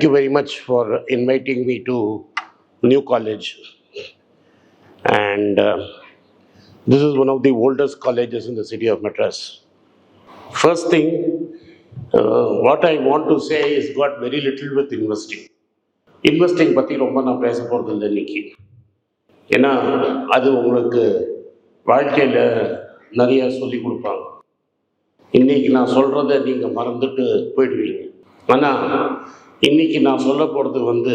Thank you very much for inviting me to New College. And uh, this is one of the oldest colleges in the city of Madras. First thing, uh, what I want to say is got very little with investing. Investing பற்றி ரொம்ப நான் பேச போகிறது இல்லை இன்னைக்கு ஏன்னா அது உங்களுக்கு வாழ்க்கையில் நிறைய சொல்லி கொடுப்பாங்க இன்னைக்கு நான் சொல்கிறத நீங்கள் மறந்துட்டு போயிடுவீங்க ஆனால் இன்னைக்கு நான் சொல்ல போகிறது வந்து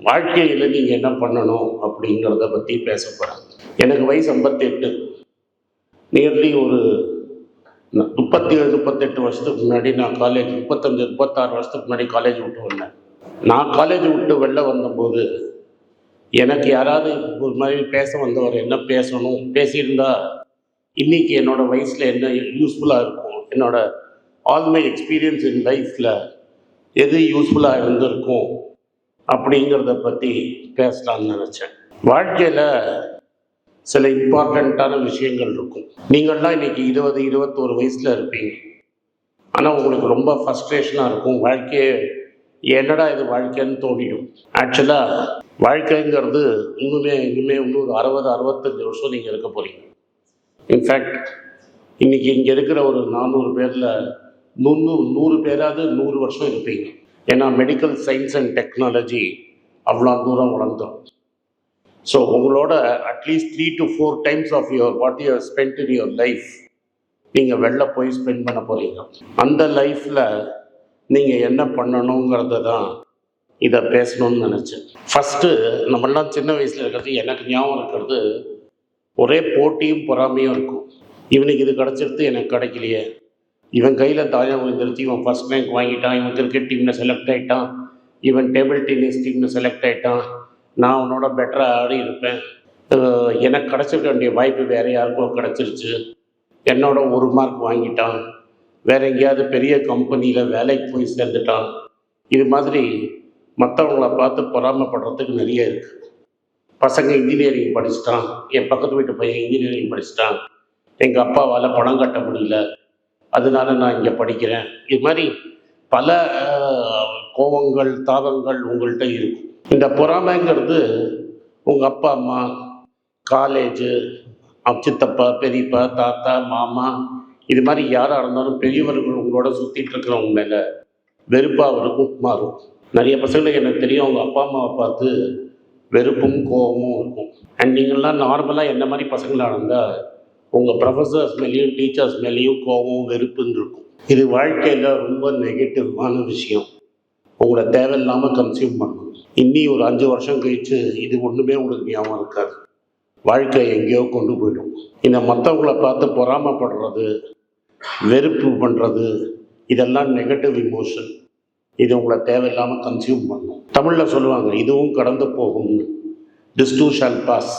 வாழ்க்கையில் நீங்கள் என்ன பண்ணணும் அப்படிங்கிறத பற்றி பேச போகிறாங்க எனக்கு வயசு ஐம்பத்தெட்டு. நியர்லி ஒரு முப்பத்தி ஏழு முப்பத்தெட்டு வருஷத்துக்கு முன்னாடி நான் காலேஜ் முப்பத்தஞ்சு முப்பத்தாறு வருஷத்துக்கு முன்னாடி காலேஜ் விட்டு வந்தேன். நான் காலேஜ் விட்டு வெளில வந்தபோது எனக்கு யாராவது ஒரு மாதிரி பேச வந்தவர் என்ன பேசணும் பேசியிருந்தா இன்னைக்கு என்னோட வயசில் என்ன யூஸ்ஃபுல்லாக இருக்கும் என்னோட ஆல் மை எக்ஸ்பீரியன்ஸ் இன் லைஃப்பில் எது யூஸ்ஃபுல்லாக இருந்திருக்கும் அப்படிங்கிறத பற்றி பேசலாம்னு நினச்சேன். வாழ்க்கையில் சில இம்பார்ட்டண்ட்டான விஷயங்கள் இருக்கும். நீங்கள்லாம் இன்றைக்கி இருபது இருபத்தோரு வயசில் இருப்பீங்க. ஆனால் உங்களுக்கு ரொம்ப ஃபஸ்ட்ரேஷனாக இருக்கும். வாழ்க்கையே என்னடா இது வாழ்க்கைன்னு தோணிடும். ஆக்சுவலாக வாழ்க்கைங்கிறது இன்னுமே இன்னுமே இன்னும் ஒரு அறுபது அறுபத்தஞ்சு வருஷம் நீங்கள் இருக்க போகிறீங்க இன்ஃபேக்ட் இன்றைக்கி இங்கே இருக்கிற ஒரு நானூறு பேரில் முந்நூறு நூறு பேராவது நூறு வருஷம் இருப்பீங்க. ஏன்னா மெடிக்கல் சயின்ஸ் அண்ட் டெக்னாலஜி அவ்வளோ தூரம் வளர்ந்துடும் ஸோ உங்களோட at least three to four times of your what you spend in your life நீங்கள் வெளில போய் ஸ்பெண்ட் பண்ண போகிறீங்க அந்த லைஃப்பில் நீங்கள் என்ன பண்ணணுங்கிறத தான் இதை பேசணும்னு நினச்சேன். ஃபஸ்ட்டு நம்மளாம் சின்ன வயசில் இருக்கிறது எனக்கு ஞாபகம் இருக்கிறது ஒரே போட்டியும் பொறாமையும் இருக்கும். இவனுக்கு இது கிடச்சிருது எனக்கு கிடைக்கலையே. இவன் கையில் தாயம் விழுந்துருச்சு இவன் ஃபர்ஸ்ட் ரேங்க் வாங்கிட்டான் இவன் கிரிக்கெட் டீமில் செலக்ட் ஆகிட்டான் இவன் டேபிள் டென்னிஸ் டீமில் செலக்ட் ஆகிட்டான் நான் அவனோட பெட்டராக ஆடி இருப்பேன். எனக்கு கிடச்சிருக்க வேண்டிய வாய்ப்பு வேறு யாருக்கோ கிடச்சிருச்சு. என்னோட ஒரு மார்க் வாங்கிட்டான். வேற எங்கேயாவது பெரிய கம்பெனியில் வேலைக்கு போய் சேர்ந்துட்டான். இது மாதிரி மற்றவங்கள பார்த்து பொறாமைப்படுறதுக்கு நிறைய இருக்குது பசங்க இன்ஜினியரிங் படிச்சிட்டான். என் பக்கத்து வீட்டு பையன் இன்ஜினியரிங் படிச்சிட்டான். எங்கள் அப்பாவால் பணம் கட்ட முடியல. அதனால நான் இங்கே படிக்கிறேன். இது மாதிரி பல கோபங்கள் தாபங்கள் உங்கள்கிட்ட இருக்கும். இந்த பொறாமைங்கிறது உங்கள் அப்பா அம்மா காலேஜு சித்தப்பா பெரியப்பா தாத்தா மாமா இது மாதிரி யாராக இருந்தாலும் பெரியவர்கள் உங்களோட சுற்றிட்டு இருக்கிறவங்க மேலே வெறுப்பாக இருக்கும் மாறும். நிறைய பசங்களுக்கு எனக்கு தெரியும் அவங்க அப்பா அம்மாவை பார்த்து வெறுப்பும் கோபமும் இருக்கும். அண்ட் நீங்கள்லாம் நார்மலாக என்ன மாதிரி பசங்களாக இருந்தால் உங்கள் ப்ரொஃபஸர்ஸ் மேலேயும் டீச்சர்ஸ் மேலேயும் கோபம் வெறுப்புன்னு இருக்கும். இது வாழ்க்கையில் ரொம்ப நெகட்டிவான விஷயம். உங்களை தேவையில்லாமல் கன்சியூம் பண்ணணும். இன்னி ஒரு அஞ்சு வருஷம் கழிச்சு இது ஒன்றுமே உங்களுக்கு ஞாபகம் இருக்காது. வாழ்க்கை எங்கேயோ கொண்டு போயிடும். இந்த மற்றவங்களை பார்த்து பொறாமைப்படுறது வெறுப்பு பண்ணுறது இதெல்லாம் நெகட்டிவ் இமோஷன் இது உங்களை தேவையில்லாமல் கன்சியூம் பண்ணும். தமிழில் சொல்லுவாங்க இதுவும் கடந்து போகும்னு. This too shall pass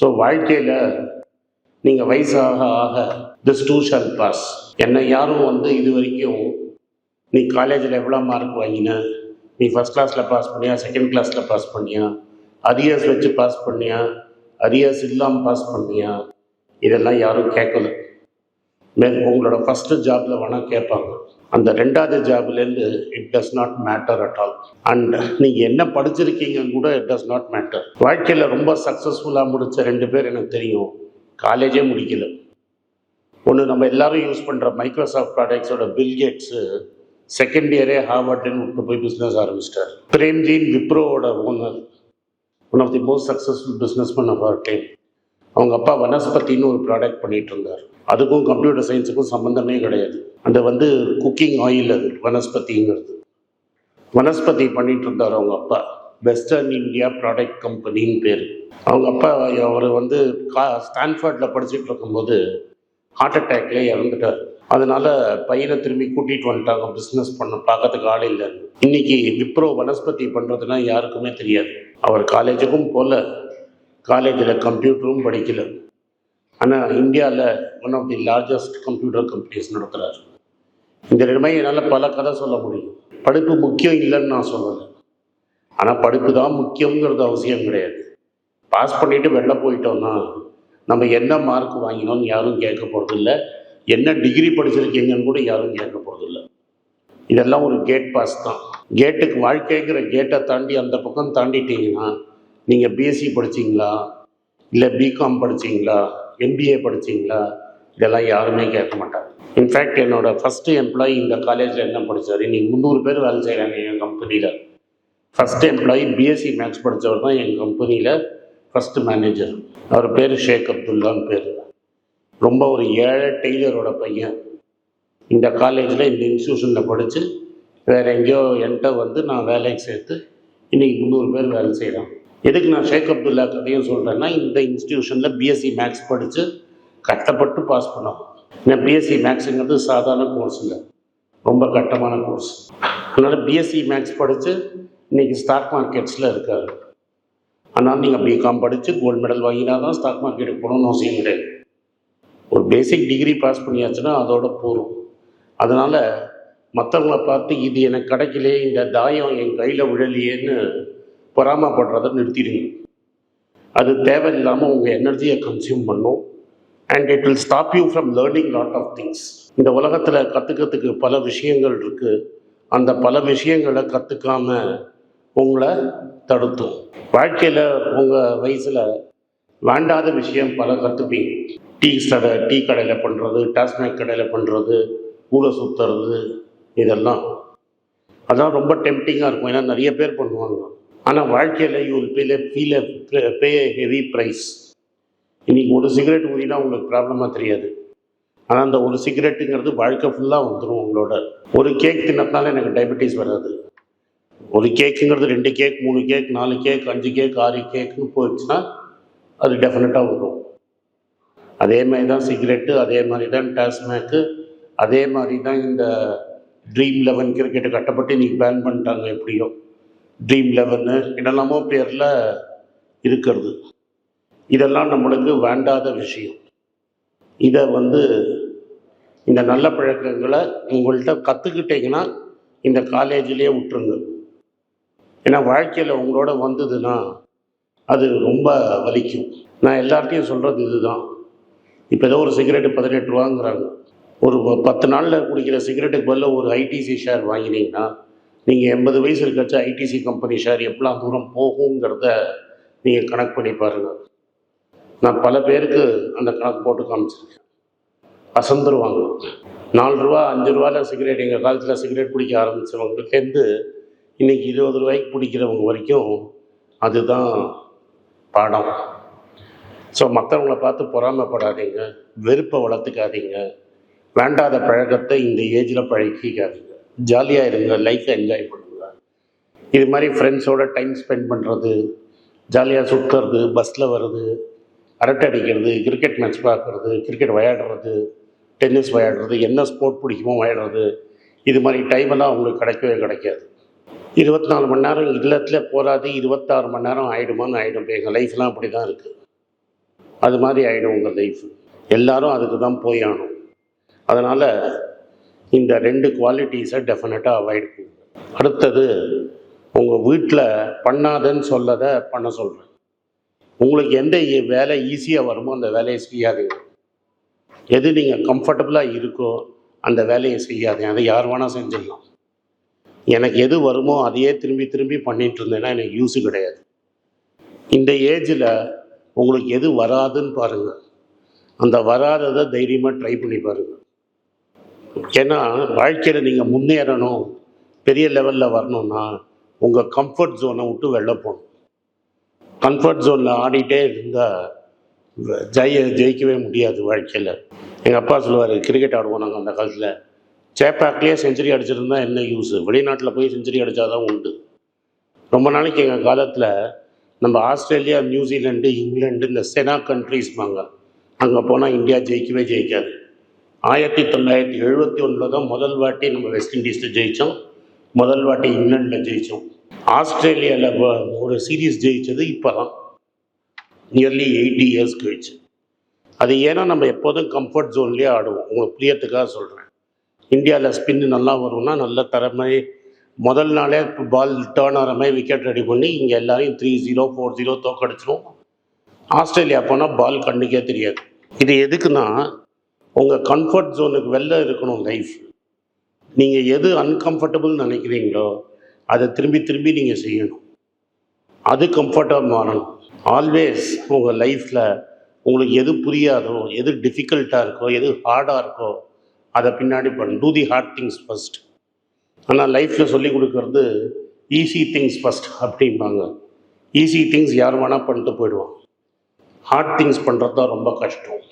so வாழ்க்கையில் நீங்கள் வயசாக ஆக திஸ் டூ ஷால் பாஸ் என்னை யாரும் வந்து இது வரைக்கும் நீ காலேஜில் எவ்வளோ மார்க் வாங்கின? நீ ஃபஸ்ட் கிளாஸில் பாஸ் பண்ணியா? செகண்ட் கிளாஸில் பாஸ் பண்ணியா? அரியர்ஸ் வச்சு பாஸ் பண்ணியா? அரியர்ஸ் இல்லாமல் பாஸ் பண்ணியா? இதெல்லாம் யாரும் கேட்கல. மேலும் உங்களோட ஃபஸ்ட்டு ஜாபில் வேணால் கேட்பாங்க. அந்த ரெண்டாவது ஜாப்லேருந்து it does not matter at all and நீங்கள் என்ன படிச்சிருக்கீங்கன்னு கூட இட் டஸ் நாட் மேட்டர் வாழ்க்கையில் ரொம்ப சக்ஸஸ்ஃபுல்லாக முடித்த ரெண்டு பேர் எனக்கு தெரியும். காலேஜே முடிக்கல. ஒன்று நம்ம எல்லாரும் யூஸ் பண்ணுற மைக்ரோசாஃப்ட் ப்ராடக்ட்ஸோட பில்கேட்ஸு செகண்ட் இயரே ஹார்வர்டுன்னு விட்டு போய் பிஸ்னஸ் ஆரம்பிச்சிட்டார். பிரேம்ஜின் விப்ரோவோட owner one of the most successful business man of our time அவங்க அப்பா வனஸ்பதின்னு ஒரு ப்ராடக்ட் பண்ணிட்டு இருந்தார். அதுக்கும் கம்ப்யூட்டர் சயின்ஸுக்கும் சம்மந்தமே கிடையாது. அந்த வந்து குக்கிங் ஆயில் அது வனஸ்பதிங்கிறது வனஸ்பதி பண்ணிட்டு இருந்தார் அவங்க அப்பா. வெஸ்டர்ன் இந்தியா ப்ராடக்ட் கம்பெனின்னு பேர். அவங்க அப்பா அவர் வந்து கா ஸ்டான்ஃபர்டில் படிச்சுட்டு இருக்கும்போது ஹார்ட் அட்டாக்ல இறந்துட்டார். அதனால பையனை திரும்பி கூட்டிகிட்டு வந்துட்டாங்க. பிஸ்னஸ் பண்ண பார்க்கறதுக்கு ஆள் இல்லை. இன்னைக்கு விப்ரோ வனஸ்பதி பண்ணுறதுனா யாருக்குமே தெரியாது. அவர் காலேஜுக்கும் போகல காலேஜில் கம்ப்யூட்டரும் படிக்கல. ஆனால் இந்தியாவில் one of the largest computer companies நடத்துகிறார் இந்த நிலைமை என்னால் பல கதை சொல்ல முடியும். படிப்பு முக்கியம் இல்லைன்னு நான் சொல்லலை. ஆனால் படிப்பு தான் முக்கியங்கிறது அவசியம் கிடையாது. பாஸ் பண்ணிவிட்டு வெளில போயிட்டோம்னா நம்ம என்ன மார்க் வாங்கினோம்னு யாரும் கேட்க போகிறதில்ல என்ன டிகிரி படிச்சிருக்கீங்கன்னு கூட யாரும் கேட்க போகிறதில்ல இதெல்லாம் ஒரு கேட் பாஸ் தான். கேட்டுக்கு வாழ்க்கைங்கிற கேட்டை தாண்டி அந்த பக்கம் தாண்டிட்டீங்கன்னா நீங்கள் பிஎஸ்சி படிச்சீங்களா? இல்லை பிகாம் படிச்சீங்களா? எம்பிஏ படிச்சீங்களா? இதெல்லாம் யாருமே கேட்க மாட்டாங்க. இன்ஃபேக்ட் என்னோடய ஃபஸ்ட்டு எம்ப்ளாயி இந்த காலேஜில் என்ன படித்தார் நீங்கள் முந்நூறு பேர் வேலை செய்கிறாங்க என் கம்பெனியில் ஃபஸ்ட் எம்ப்ளாயி பிஎஸ்சி மேக்ஸ் படித்தவர் தான் என் கம்பெனியில் ஃபஸ்ட்டு மேனேஜர் அவர் பேர் ஷேக் அப்துல்லான்னு பேர். ரொம்ப ஒரு ஏழை டெய்லரோட பையன். இந்த காலேஜில் இந்த இன்ஸ்டியூஷனில் படித்து வேறு எங்கேயோ என்கிட்ட வந்து நான் வேலைக்கு சேர்த்து இன்றைக்கி முந்நூறு பேர் வேலை செய்கிறான் எதுக்கு நான் ஷேக் அப்துல்லா கதையும் சொல்கிறேன்னா இந்த இன்ஸ்டியூஷனில் பிஎஸ்சி மேக்ஸ் படித்து கஷ்டப்பட்டு பாஸ் பண்ணோம். ஏன்னா பிஎஸ்சி மேக்ஸுங்கிறது சாதாரண கோர்ஸ் இல்லை ரொம்ப கட்டமான கோர்ஸ் அதனால் பிஎஸ்சி மேக்ஸ் படித்து இன்றைக்கி ஸ்டாக் மார்க்கெட்ஸில் இருக்காரு. ஆனால் நீங்கள் பிகாம் படித்து கோல்டு மெடல் வாங்கினா தான் ஸ்டாக் மார்க்கெட்டுக்கு போகணும்னு அவசியம் கிடையாது. ஒரு பேசிக் டிகிரி பாஸ் பண்ணியாச்சுன்னா அதோட போதும் அதனால் மற்றவங்கள பார்த்து இது எனக்கு கிடைக்கலையே இந்த தாயம் என் கையில் விழலையேன்னு பொறாமப்படுறத நிறுத்திடுங்க. அது தேவையில்லாமல் உங்கள் எனர்ஜியை கன்சியூம் பண்ணும். And it will stop you from learning lot of things இந்த உலகத்தில் கற்றுக்கிறதுக்கு பல விஷயங்கள் இருக்குது அந்த பல விஷயங்களை கற்றுக்காம உங்களை தடுத்தும். வாழ்க்கையில் உங்கள் வயசில் வேண்டாத விஷயம் பல கற்றுப்பீங்க டீ கடை டீ கடையில் பண்ணுறது டாஸ்மாக் கடையில் பண்ணுறது ஊரை சுற்றுறது இதெல்லாம். அதான் ரொம்ப டெம்டிங்காக இருக்கும். ஏன்னா நிறைய பேர் பண்ணுவாங்க. ஆனால் வாழ்க்கையில் you will pay feel pay heavy price இன்றைக்கி ஒரு சிகரெட் ஊதினா உங்களுக்கு ப்ராப்ளமாக தெரியாது. ஆனால் அந்த ஒரு சிகரெட்டுங்கிறது வாழ்க்கை ஃபுல்லாக வந்துடும் உங்களோட. ஒரு கேக் தின்னதுனால எனக்கு டயபெட்டிஸ் வராது. ஒரு கேக்குங்கிறது ரெண்டு கேக் மூணு கேக் நாலு கேக் அஞ்சு கேக் ஆறு கேக்குன்னு போயிடுச்சுன்னா அது டெஃபினட்டாக வரும். அதே மாதிரி தான் சிகரெட்டு அதே மாதிரி தான் டாஸ்மேக்கு அதே மாதிரி தான் இந்த ட்ரீம் லெவன் கிரிக்கெட்டு கட்டப்பட்டு இன்றைக்கி பேன் பண்ணிட்டாங்க எப்படியோ. ட்ரீம் லெவனு என்னெல்லாமோ பேரில் இருக்கிறது. இதெல்லாம் நம்மளுக்கு வேண்டாத விஷயம். இதை வந்து இந்த நல்ல பழக்கங்களை உங்கள்கிட்ட கற்றுக்கிட்டிங்கன்னா இந்த காலேஜிலே விட்டுருங்க. ஏன்னா வாழ்க்கையில் உங்களோட வந்ததுன்னா அது ரொம்ப வலிக்கும். நான் எல்லார்ட்டையும் சொல்கிறது இதுதான். இப்போ ஏதோ ஒரு சிகரெட்டு பதினெட்டு ரூபாங்கிறாங்க. ஒரு பத்து நாளில் குடிக்கிற சிகரெட்டுக்கு பதில் ஒரு ஐடிசி ஷேர் வாங்கினீங்கன்னா நீங்கள் எண்பது வயசு இருக்காச்சு ஐடிசி கம்பெனி ஷேர் எவ்வளோ தூரம் போகுங்கிறத நீங்கள் கணக்கு பண்ணி பாருங்கள் நான் பல பேருக்கு அந்த கணக்கு போட்டு காமிச்சிருக்கேன். அசந்துருவாங்க. நாலு ரூபா அஞ்சு ரூபாயில் சிகரெட் எங்கள் காலத்தில் சிகரெட் பிடிக்க ஆரம்பித்தவங்கலேருந்து இன்றைக்கி இருபது ரூபாய்க்கு பிடிக்கிறவங்க வரைக்கும் அதுதான் பாடம். ஸோ மற்றவங்கள பார்த்து பொறாமைப்படாதீங்க வெறுப்பை வளர்த்துக்காதீங்க வேண்டாத பழக்கத்தை இந்த ஏஜில் பழக்கிக்காதீங்க. ஜாலியாக இருங்க லைஃப்பை என்ஜாய் பண்ணுங்க. இது மாதிரி ஃப்ரெண்ட்ஸோட டைம் ஸ்பெண்ட் பண்ணுறது ஜாலியாக சுற்றுறது பஸ்ஸில் வர்றது அரட்டை அடிக்கிறது கிரிக்கெட் மேட்ச் பார்க்குறது கிரிக்கெட் விளையாடுறது டென்னிஸ் விளையாடுறது என்ன ஸ்போர்ட் பிடிக்குமோ விளையாடுறது இது மாதிரி டைமெல்லாம் அவங்களுக்கு கிடைக்கவே கிடைக்காது. இருபத்தி நாலு மணி நேரம் இல்லத்தில் போராது இருபத்தாறு மணி நேரம் ஆகிடுமான்னு ஆகிடும் இப்போ எங்கள் லைஃப்லாம் அப்படி தான் இருக்குது அது மாதிரி ஆகிடும் உங்கள் லைஃப் எல்லாரும் அதுக்கு தான் போய் ஆகணும். அதனால் இந்த ரெண்டு குவாலிட்டிஸை டெஃபினட்டாக அவாய்ட் பண்ணுங்க. அடுத்தது உங்கள் வீட்டில் பண்ணாதன்னு சொல்லதை பண்ண சொல்கிறேன் உங்களுக்கு எந்த வேலை ஈஸியாக வருமோ அந்த வேலையை செய்யாதீங்க. எது நீங்கள் கம்ஃபர்டபுளாக இருக்கோ அந்த வேலையை செய்யாதீங்க. அதை யார் வேணால் செஞ்சிடலாம். எனக்கு எது வருமோ அதையே திரும்பி திரும்பி பண்ணிட்டு இருந்தேன்னா எனக்கு யூஸு கிடையாது. இந்த ஏஜில் உங்களுக்கு எது வராதுன்னு பாருங்கள் அந்த வராததை தைரியமாக ட்ரை பண்ணி பாருங்கள் ஏன்னா வாழ்க்கையில் நீங்கள் முன்னேறணும் பெரிய லெவலில் வரணும்னா உங்கள் கம்ஃபர்ட் ஜோனை விட்டு வெளில போகணும். கம்ஃபர்ட் ஜோனில் ஆடிட்டே இருந்தால் ஜெய ஜெயிக்கவே முடியாது வாழ்க்கையில். எங்கள் அப்பா சொல்லுவார் கிரிக்கெட் ஆடுவோம் நாங்கள் அந்த காலத்தில். சேப்பாக்லேயே செஞ்சுரி அடிச்சிருந்தா என்ன யூஸு வெளிநாட்டில் போய் செஞ்சுரி அடித்தாதான் உண்டு. ரொம்ப நாளைக்கு எங்கள் காலத்தில் நம்ம ஆஸ்திரேலியா நியூசிலாண்டு இங்கிலாண்டு இந்த செனா கண்ட்ரிஸ்பாங்க அங்கே போனால் இந்தியா ஜெயிக்கவே ஜெயிக்காது. ஆயிரத்தி தொள்ளாயிரத்தி எழுபத்தி ஒன்றில் தான் முதல் வாட்டி நம்ம வெஸ்ட் இண்டீஸில் ஜெயித்தோம் முதல் வாட்டி இங்கிலாண்டில் ஜெயித்தோம் ஆஸ்திரேலியாவில் ஒரு சீரீஸ் ஜெயித்தது இப்போ தான் நியர்லி எயிட்டி இயர்ஸ் கழிச்சு. அது ஏன்னா நம்ம எப்போதும் கம்ஃபர்ட் ஜோன்லேயே ஆடுவோம். உங்களுக்கு புரியறதுக்காக சொல்கிறேன் இந்தியாவில் ஸ்பின்னு நல்லா வரும்னா நல்ல திறமை. முதல் நாளே பால் டேர்ன் ஆகிற மாதிரி விக்கெட் ரெடி பண்ணி இங்கே எல்லாரையும் த்ரீ ஜீரோ ஃபோர் ஜீரோ தோக்கடிச்சிரும் ஆஸ்திரேலியா போனால் பால் கண்ணுக்கே தெரியாது. இது எதுக்குன்னா உங்கள் கம்ஃபர்ட் ஜோனுக்கு வெளில இருக்கணும் லைஃப் நீங்கள் எது அன்கம்ஃபர்டபுள் நினைக்கிறீங்களோ அதை திரும்பி திரும்பி நீங்கள் செய்யணும். அது கம்ஃபர்டாக மாறணும். ஆல்வேஸ் உங்கள் லைஃப்பில் உங்களுக்கு எது புரியாதோ எது டிஃபிகல்ட்டாக இருக்கோ எது ஹார்டாக இருக்கோ அதை பின்னாடி பண்ணு do the hard things first ஆனால் லைஃப்பில் சொல்லி கொடுக்கறது ஈஸி திங்ஸ் ஃபஸ்ட் அப்படிம்பாங்க. ஈஸி திங்ஸ் யார் வேணால் பண்ணிட்டு போயிடுவான். ஹார்ட் திங்ஸ் பண்ணுறது தான் ரொம்ப கஷ்டம்.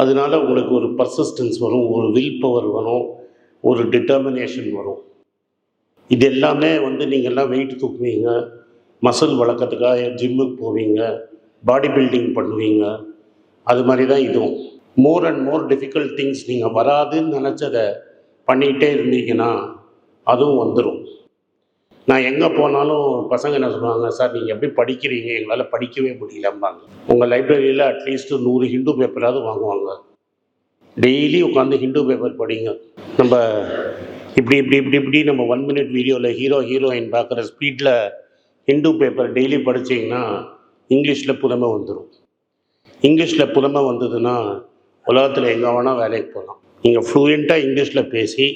அதனால உங்களுக்கு ஒரு பர்சிஸ்டன்ஸ் வரும் ஒரு வில் பவர் வரும் ஒரு டிட்டர்மினேஷன் வரும். இது எல்லாமே வந்து நீங்கள் எல்லாம் வெயிட் தூக்குவீங்க மசில் வளர்க்கறதுக்காக ஜிம்முக்கு போவீங்க பாடி பில்டிங் பண்ணுவீங்க. அது மாதிரி தான் இதுவும். More and more difficult things நீங்கள் வராதுன்னு நினச்சதை பண்ணிகிட்டே இருந்தீங்கன்னா அதுவும் வந்துடும் நான் எங்கே போனாலும் பசங்க என்ன சொல்லுவாங்க சார் நீங்கள் எப்படி படிக்கிறீங்க? எங்களால் படிக்கவே முடியலம்பாங்க. உங்கள் லைப்ரரியில் அட்லீஸ்ட் நூறு ஹிந்து பேப்பராவது வாங்குவாங்க. டெய்லி உட்காந்து ஹிந்து பேப்பர் படிங்க. நம்ம இப்படி இப்படி இப்படி இப்படி நம்ம ஒன் மினிட் வீடியோவில் ஹீரோ ஹீரோயின் பார்க்குற ஸ்பீடில் ஹிந்து பேப்பர் டெய்லி படிச்சீங்கன்னா இங்கிலீஷில் புதுமை வந்துடும் இங்கிலீஷில் புதுமை வந்ததுன்னா உலகத்தில் எங்கே வேணால் வேலைக்கு போகலாம் நீங்கள் ஃப்ளூயண்ட்டாக இங்கிலீஷில் பேசி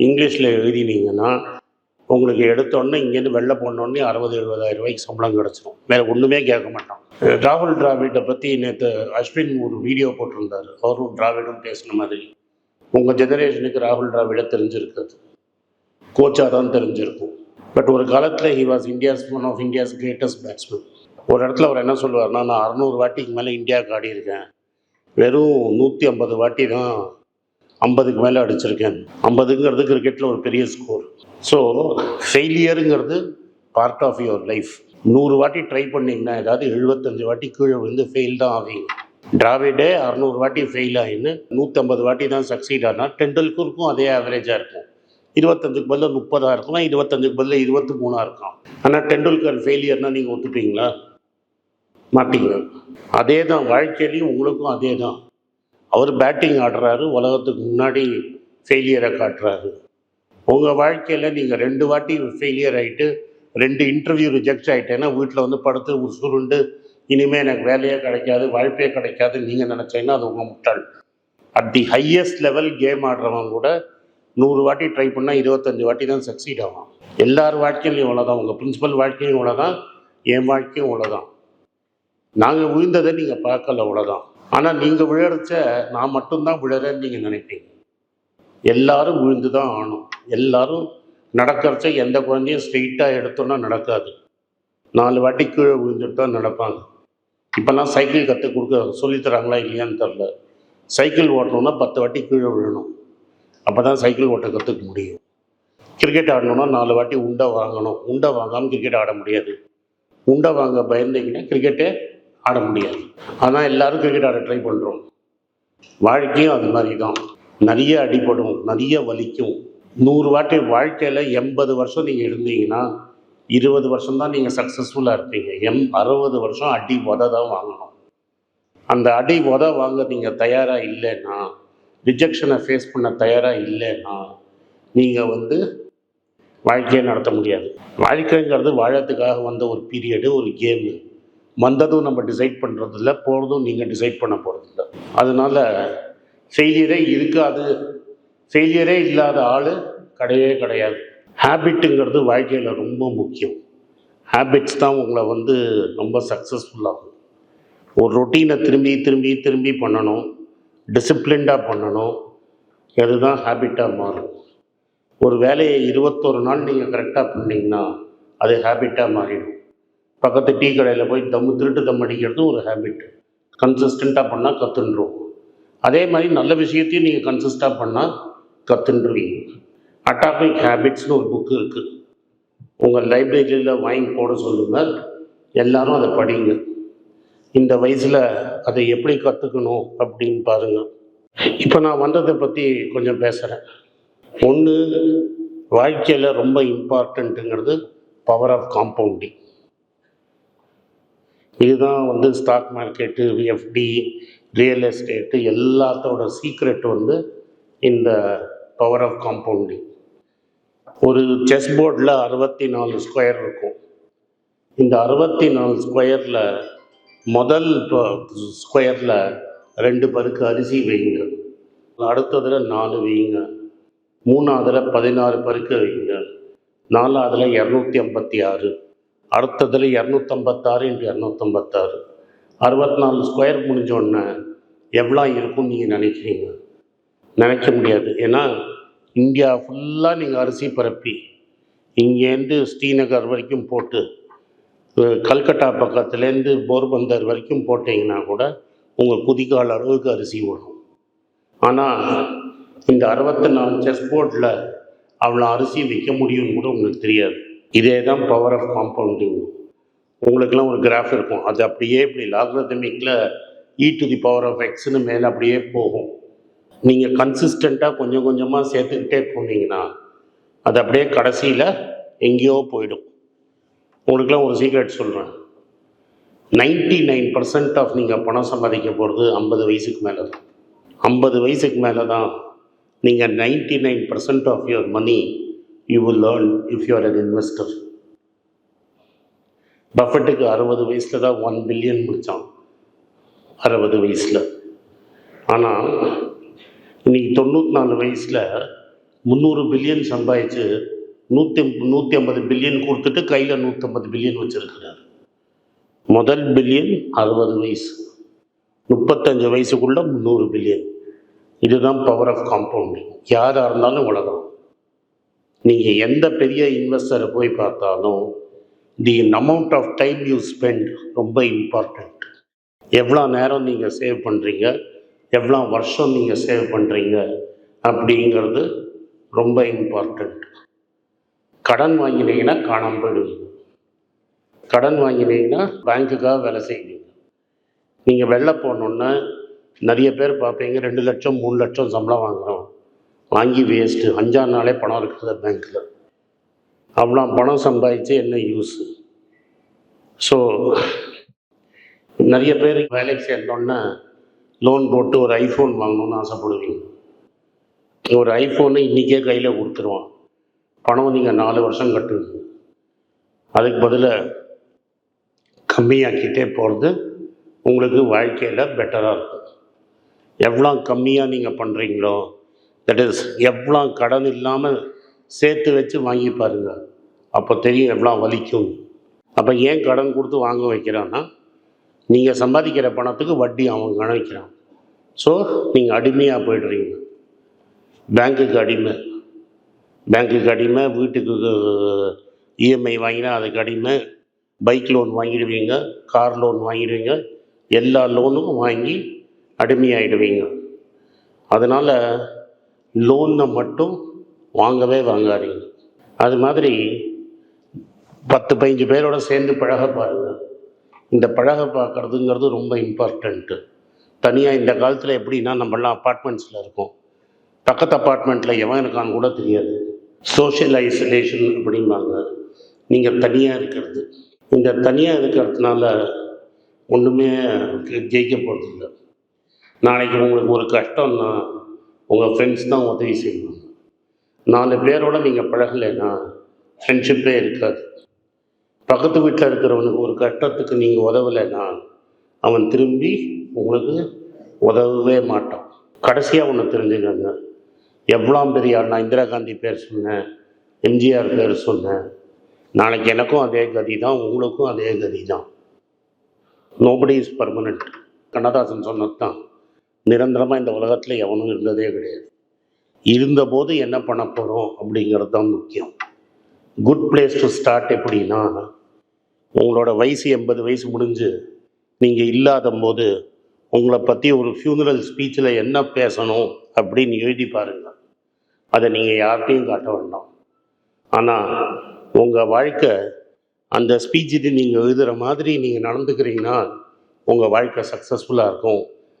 இங்கிலீஷில் எழுதினீங்கன்னா உங்களுக்கு எடுத்தோடனே இங்கேருந்து வெளில போனோடனே அறுபது எழுபதாயிரம் ரூபாய்க்கு சம்பளம் கிடச்சிடும் வேறு ஒன்றுமே கேட்க மாட்டோம் ராகுல் டிராவிட்டை பற்றி நேற்று அஸ்வின் ஒரு வீடியோ போட்டிருந்தார். அவரும் டிராவிடும் பேசின மாதிரி. உங்கள் ஜெனரேஷனுக்கு ராகுல் டிராவிட தெரிஞ்சிருக்காது. கோச்சாக தான் தெரிஞ்சிருக்கும். பட் ஒரு காலத்தில் he was India's one of India's greatest batsman ஒரு இடத்துல அவர் என்ன சொல்லுவார்னா நான் அறநூறு வாட்டிக்கு மேலே இந்தியாவுக்கு ஆடி இருக்கேன் வெறும் நூற்றி ஐம்பது வாட்டி தான் ஐம்பதுக்கு மேலே அடிச்சிருக்கேன். ஐம்பதுங்கிறது கிரிக்கெட்டில் ஒரு பெரிய ஸ்கோர் ஸோ ஃபெயிலியருங்கிறது பார்ட் ஆஃப் யுவர் லைஃப் நூறு வாட்டி ட்ரை பண்ணிங்கன்னா ஏதாவது எழுபத்தஞ்சு வாட்டி கீழே விழுந்து ஃபெயில் தான் ஆவீங்க. டிராவிடே அறநூறு வாட்டி ஃபெயில் ஆகின்னு நூற்றம்பது வாட்டி தான் சக்சீட் ஆனால் டெண்டுல்கருக்கும் அதே ஆவரேஜாக இருக்கும். இருபத்தஞ்சுக்கு பதில் முப்பதாக இருக்கும்னா இருபத்தஞ்சுக்கு பதில் இருபத்தி மூணாக இருக்கும் ஆனால் டெண்டுல்கர் ஃபெயிலியர்னால் நீங்கள் ஒத்துப்பீங்களா? மாட்டிங்க. அதே தான் வாழ்க்கையிலையும் உங்களுக்கும் அதே தான் அவர் பேட்டிங் ஆடுறாரு உலகத்துக்கு முன்னாடி ஃபெயிலியரை காட்டுறாரு. உங்கள் வாழ்க்கையில் நீங்கள் ரெண்டு வாட்டி ஃபெயிலியர் ஆகிட்டு ரெண்டு இன்டர்வியூ ரிஜெக்ட் ஆகிட்டேன்னா வீட்டில் வந்து படுத்து சுருண்டு இனிமேல் எனக்கு வேலையே கிடைக்காது வாழ்க்கையே கிடைக்காது நீங்கள் நினச்சீங்கன்னா அது உங்கள் முட்டாள். At the highest level game ஆடுறவன் கூட நூறு வாட்டி ட்ரை பண்ணால் இருபத்தஞ்சி வாட்டி தான் சக்சீட் ஆகும் எல்லார் வாழ்க்கையிலையும் இவ்வளோதான் உங்கள் பிரின்சிபல் வாழ்க்கையும் இவ்வளோதான் என் வாழ்க்கையும் இவ்வளோதான் நாங்கள் விழுந்ததை நீங்கள் பார்க்கல அவ்வளோதான் ஆனால் நீங்கள் விழறச்ச நான் மட்டும்தான் விழறேன்னு நீங்கள் நினைப்பீங்க. எல்லாரும் விழுந்து தான் ஆணும் எல்லாரும் நடக்கிறச்ச எந்த குழந்தையும் ஸ்ட்ரெயிட்டாக எடுத்தோன்னா நடக்காது. நாலு வாட்டி கீழே விழுந்துட்டு தான் நடப்பாங்க. இப்போல்லாம் சைக்கிள் கற்றுக் கொடுக்க சொல்லித்தராங்களா இல்லையான்னு தெரில சைக்கிள் ஓட்டணுன்னா பத்து வாட்டி கீழே விழணும். அப்போ தான் சைக்கிள் ஓட்ட கற்றுக்க முடியும். கிரிக்கெட் ஆடணும்னா நாலு வாட்டி உண்டை வாங்கணும். உண்டை வாங்காமல் கிரிக்கெட் ஆட முடியாது. உண்டை வாங்க பயந்தீங்கன்னா கிரிக்கெட்டே ஆட முடியாது. ஆனால் எல்லாரும் கிரிக்கெட் ஆட ட்ரை பண்ணுறோம் வாழ்க்கையும் அது மாதிரி தான் நிறைய அடிபடும் நிறைய வலிக்கும். நூறு வாட்டி வாழ்க்கையில் எண்பது வருஷம் நீங்கள் இருந்தீங்கன்னா இருபது வருஷம் தான் நீங்கள் சக்ஸஸ்ஃபுல்லாக இருப்பீங்க. எம் அறுபது வருஷம் அடி உத தான் வாங்கணும். அந்த அடி உத வாங்க நீங்கள் தயாராக இல்லைன்னா ரிஜெக்ஷனை ஃபேஸ் பண்ண தயாராக இல்லைன்னா நீங்கள் வந்து வாழ்க்கையை நடத்த முடியாது. வாழ்க்கைங்கிறது வாழத்துக்காக வந்த ஒரு பீரியடு ஒரு கேமு வந்ததும் நம்ம டிசைட் பண்ணுறதில்ல போகிறதும் நீங்கள் டிசைட் பண்ண போகிறதில்ல அதனால் ஃபெயிலியரே இருக்காது. ஃபெயிலியரே இல்லாத ஆள் கிடையவே கிடையாது. ஹேபிட்டுங்கிறது வாழ்க்கையில் ரொம்ப முக்கியம். ஹேபிட்ஸ் தான் உங்களை வந்து ரொம்ப சக்ஸஸ்ஃபுல்லாகும் ஒரு ரொட்டீனை திரும்பி திரும்பி திரும்பி பண்ணணும். டிசிப்ளின்டாக பண்ணணும். அதுதான் ஹேபிட்டாக மாறும். ஒரு வேலையை இருபத்தொரு நாள் நீங்கள் கரெக்டாக பண்ணிங்கன்னா அது ஹேபிட்டாக மாறிடும். பக்கத்து டீ கடையில் போய் தம்மு திருட்டு தம் அடிக்கிறது ஒரு ஹேபிட் கன்சிஸ்டண்ட்டாக பண்ணால் கற்றுன்றோம் அதே மாதிரி நல்ல விஷயத்தையும் நீங்கள் கன்சிஸ்டாக பண்ணால் கற்றுன்றுவீங்க அட்டாமிக் ஹேபிட்ஸ்னு ஒரு புக்கு இருக்குது உங்கள் லைப்ரரியில் வாங்கி போட சொல்லுங்கள் எல்லாரும் அதை படிங்க. இந்த வயசில் அதை எப்படி கற்றுக்கணும் அப்படின்னு பாருங்கள் இப்போ நான் வந்ததை பற்றி கொஞ்சம் பேசுகிறேன் ஒன்று வாழ்க்கையில் ரொம்ப இம்பார்ட்டண்ட்டுங்கிறது பவர் ஆஃப் காம்பவுண்டிங் இதுதான் வந்து stock market FD real estate எல்லாத்தோட சீக்ரெட் வந்து இந்த பவர் ஆஃப் காம்பவுண்டிங் ஒரு செஸ் போர்டில் அறுபத்தி நாலு ஸ்கொயர் இருக்கும். இந்த அறுபத்தி நாலு ஸ்கொயரில் முதல் ஸ்கொயரில் ரெண்டு பருக்கு அரிசி வைங்க. அடுத்ததில் நாலு வைங்க. மூணாவதில் பதினாறு பருக்கு வைங்க. நாலாவதில் இரநூத்தி ஐம்பத்தி ஆறு. அடுத்ததில் இரநூத்தம்பத்தாறு இன்ட்டு இரநூத்தம்பத்தாறு. அறுபத்தி நாலு ஸ்கொயர் முடிஞ்ச உடனே எவ்வளோ இருக்கும்னு நீங்கள் நினைக்கிறீங்க? நினைக்க முடியாது. ஏன்னா இந்தியா ஃபுல்லாக நீங்கள் அரிசி பரப்பி இங்கேருந்து ஸ்ரீநகர் வரைக்கும் போட்டு கல்கட்டா பக்கத்துலேருந்து போர்பந்தர் வரைக்கும் போட்டிங்கன்னா கூட உங்கள் குதிகால் அளவுக்கு அரிசி வரும் ஆனால் இந்த அறுபத்தி நாலு செஸ் போர்டில் அவ்வளோ அரிசி விற்க முடியும்னு கூட உங்களுக்கு தெரியாது. இதே தான் பவர் ஆஃப் காம்பவுண்டிங் உங்களுக்கெல்லாம் ஒரு கிராஃப் இருக்கும். அது அப்படியே இப்படி லாக்ரதமிக்கில் e to the power of எக்ஸ்னு மேலே அப்படியே போகும். நீங்கள் கன்சிஸ்டண்ட்டாக கொஞ்சம் கொஞ்சமாக சேர்த்துக்கிட்டே போனீங்கன்னா அது அப்படியே கடைசியில் எங்கேயோ போயிடும். உங்களுக்குலாம் ஒரு சீக்ரெட் சொல்கிறேன் நைன்டி நைன் பர்சன்ட் ஆஃப் நீங்கள் பணம் சம்பாதிக்க போகிறது ஐம்பது வயசுக்கு மேலே தான். ஐம்பது வயசுக்கு மேலே தான் நீங்கள் ninety nine percent of your money you will learn if you are an investor பஃபெட்டுக்கு அறுபது வயசில் தான் ஒன் பில்லியன் முடித்தான் அறுபது வயசில். ஆனால் இன்னைக்கு தொண்ணூற்றி நாலு வயசில் முந்நூறு பில்லியன் சம்பாதிச்சு நூற்றி நூற்றி ஐம்பது பில்லியன் கொடுத்துட்டு கையில் நூற்றம்பது பில்லியன் வச்சுருக்கிறார். முதல் பில்லியன் அறுபது வயசு. முப்பத்தஞ்சு வயசுக்குள்ளே முந்நூறு பில்லியன் இதுதான் பவர் ஆஃப் காம்பவுண்டிங் யாராக இருந்தாலும் உலகம் நீங்கள் எந்த பெரிய இன்வெஸ்டரை போய் பார்த்தாலும் the amount of time you spend ரொம்ப இம்பார்ட்டண்ட் எவ்வளோ நேரம் நீங்கள் சேவ் பண்ணுறீங்க எவ்வளோ வருஷம் நீங்கள் சேவ் பண்ணுறீங்க அப்படிங்கிறது ரொம்ப இம்பார்ட்டண்ட் கடன் வாங்கினீங்கன்னா காணாம போயிடுவீங்க. கடன் வாங்கினீங்கன்னா பேங்க்குக்காக வேலை செய்வீங்க. நீங்கள் வெளில போனோன்னா நிறைய பேர் பார்ப்பீங்க ரெண்டு லட்சம் மூணு லட்சம் சம்பளம் வாங்குகிறோம் வாங்கி வேஸ்ட்டு அஞ்சாறு நாளே பணம் இருக்கிறது பேங்க்கில் அவ்வளோ பணம் சம்பாதிச்சு என்ன யூஸ் ஸோ நிறைய பேர் வேலைக்கு சேர்ந்தோன்னே லோன் போட்டு ஒரு ஐஃபோன் வாங்கணும்னு ஆசைப்படுவீங்க. ஒரு ஐஃபோனை இன்றைக்கே கையில் கொடுத்துருவான். பணம் நீங்கள் நாலு வருஷம் கட்டுவீங்க அதுக்கு பதிலாக கம்மியாக்கிட்டே போகிறது உங்களுக்கு வாழ்க்கையில் பெட்டராக இருக்கும். எவ்வளோ கம்மியாக நீங்கள் பண்ணுறீங்களோ தட் இஸ் எவ்வளோ கடன் இல்லாமல் சேர்த்து வச்சு வாங்கி பாருங்கள் அப்போ தெரியும் எவ்வளோ வலிக்கும். அப்போ ஏன் கடன் கொடுத்து வாங்க வைக்கிறான்னா நீங்கள் சம்பாதிக்கிற பணத்துக்கு வட்டி அவன் கணக்கிறான் ஸோ நீங்கள் அடிமையாக போய்டுறீங்க. பேங்க்குக்கு அடிமை. பேங்க்குக்கு அடிமை வீட்டுக்கு இஎம்ஐ வாங்கினா அதுக்கு அடிமை. பைக் லோன் வாங்கிடுவீங்க கார் லோன் வாங்கிடுவீங்க எல்லா லோனும் வாங்கி அடிமையாகிடுவீங்க அதனால் லோனை மட்டும் வாங்கவே வாங்காதீங்க. அது மாதிரி பத்து பதினஞ்சு பேரோட சேர்ந்து பழக பாருங்கள் இந்த பழக பார்க்குறதுங்கிறது ரொம்ப இம்பார்ட்டண்ட்டு தனியாக இந்த காலத்தில் எப்படின்னா நம்மளாம் அப்பார்ட்மெண்ட்ஸில் இருக்கோம். பக்கத்து அப்பார்ட்மெண்ட்டில் எவன் இருக்கான்னு கூட தெரியாது. சோஷியல் ஐசோலேஷன் அப்படிம்பாங்க. நீங்கள் தனியாக இருக்கிறது. இந்த தனியாக இருக்கிறதுனால ஒன்றுமே ஜெயிக்க போகிறதில்ல நாளைக்கு உங்களுக்கு ஒரு கஷ்டம்னா உங்கள் ஃப்ரெண்ட்ஸ் தான் உதவி செய்வாங்க. நாலு பேரோட நீங்கள் பழகலைன்னா ஃப்ரெண்ட்ஷிப்பே இருக்காது. பக்கத்து வீட்டில் இருக்கிறவனுக்கு ஒரு கட்டத்துக்கு நீங்கள் உதவலைன்னா அவன் திரும்பி உங்களுக்கு உதவவே மாட்டான். கடைசியாக ஒன்று தெரிஞ்சுக்கங்க. எவ்வளோ பெரிய ஆள் நான் இந்திரா காந்தி பேர் சொன்னேன் எம்ஜிஆர் பேர் சொன்னேன். நாளைக்கு எனக்கும் அதே கதி தான் உங்களுக்கும் அதே கதி தான் நோபடி இஸ் பர்மனண்ட் கண்ணதாசன் சொன்னது தான் நிரந்தரமாக இந்த உலகத்தில் எவனும் இருந்ததே கிடையாது. இருந்தபோது என்ன பண்ண போகிறோம் அப்படிங்கிறது தான் முக்கியம். குட் பிளேஸ் டு ஸ்டார்ட் எப்படின்னா உங்களோட வயசு எண்பது வயசு முடிஞ்சு நீங்கள் இல்லாத போது உங்களை பற்றி ஒரு ஃபியூனரல் ஸ்பீச்சில் என்ன பேசணும் அப்படின்னு எழுதி பாருங்கள் அதை நீங்கள் யார்கிட்டையும் காட்ட வேண்டாம். ஆனால் உங்கள் வாழ்க்கை அந்த ஸ்பீச்சுக்கு நீங்கள் எழுதுகிற மாதிரி நீங்கள் நடந்துக்கிறீங்கன்னா உங்கள் வாழ்க்கை சக்ஸஸ்ஃபுல்லாக இருக்கும்.